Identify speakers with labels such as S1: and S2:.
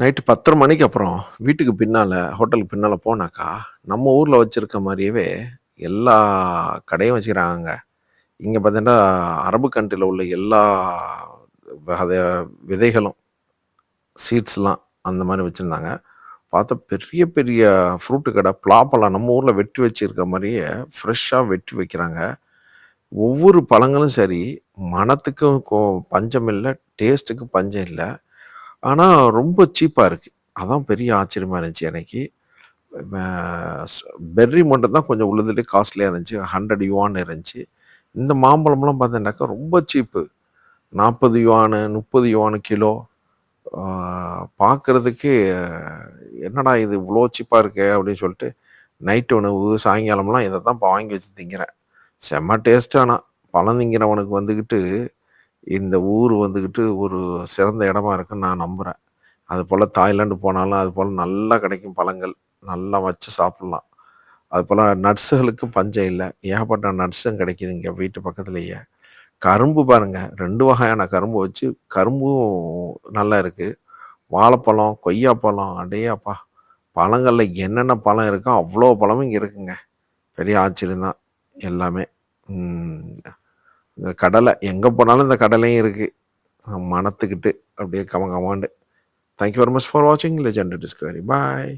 S1: Night பத்தரை மணிக்கு அப்புறம் வீட்டுக்கு பின்னால் ஹோட்டலுக்கு பின்னால் போனாக்கா, நம்ம ஊரில் வச்சுருக்க மாதிரியவே எல்லா கடையும் வச்சுக்கிறாங்க இங்கே பார்த்தீங்கன்னா, அரபு கண்ட்ரியில் உள்ள எல்லா விதைகளும், சீட்ஸ்லாம் அந்த மாதிரி வச்சுருந்தாங்க. பார்த்தா பெரிய பெரிய ஃப்ரூட்டு கடை, பலாப்பழம் நம்ம ஊரில் வெட்டி வச்சிருக்க மாதிரியே ஃப்ரெஷ்ஷாக வெட்டி வைக்கிறாங்க. ஒவ்வொரு பழங்களும் சரி, மணத்துக்கும் பஞ்சம் இல்லை டேஸ்ட்டுக்கும் பஞ்சம் இல்லை. ஆனால் ரொம்ப சீப்பாக இருக்குது அதான் பெரிய ஆச்சரியமா இருந்துச்சு எனக்கு. பெர்ரி மட்டும் தான் கொஞ்சம் உள்ளதுலேயே காஸ்ட்லியாக இருந்துச்சு. 100 யுவான் இருந்துச்சு. இந்த மாம்பழம்லாம் பார்த்தீங்கன்னாக்கா ரொம்ப சீப்பு. 40 யுவானு, 30 யுவானு கிலோ. பார்க்குறதுக்கு என்னடா இது இவ்வளோ சீப்பாக இருக்கு அப்படின்னு சொல்லிட்டு, நைட் உணவு, சாயங்காலம்லாம் இதை தான் வாங்கி வச்சு திங்கிறேன். செம்ம டேஸ்ட் ஆனா. பழம் திங்கிறவனுக்கு வந்துக்கிட்டு இந்த ஊர் வந்துக்கிட்டு ஒரு சிறந்த இடமா இருக்குன்னு நான் நம்புகிறேன் அது போல் தாய்லாந்து போனாலும் அது போல் நல்லா கிடைக்கும் பழங்கள். நல்லா வச்சு சாப்பிட்லாம். அது போல் நட்ஸுகளுக்கு பஞ்சம் இல்லை. ஏகப்பட்ட நட்ஸும் கிடைக்குது இங்கே வீட்டு பக்கத்துலேயே. கரும்பு பாருங்கள் ரெண்டு வகையான கரும்பு வச்சு கரும்பும் நல்லா இருக்குது வாழைப்பழம், கொய்யாப்பழம், அடையாப்பா. பழங்களில் என்னென்ன பழம் இருக்கோ, அவ்வளோ பழமும் இங்கே இருக்குங்க. பெரிய ஆச்சரியம் தான். எல்லாமே. இந்த கடலை, எங்கே போனாலும் இந்த கடலையும் இருக்குது மணத்துக்கிட்டு அப்படியே கம command. Thank you very much for வாட்சிங் லெஜெண்ட் டிஸ்கவரி. பாய்.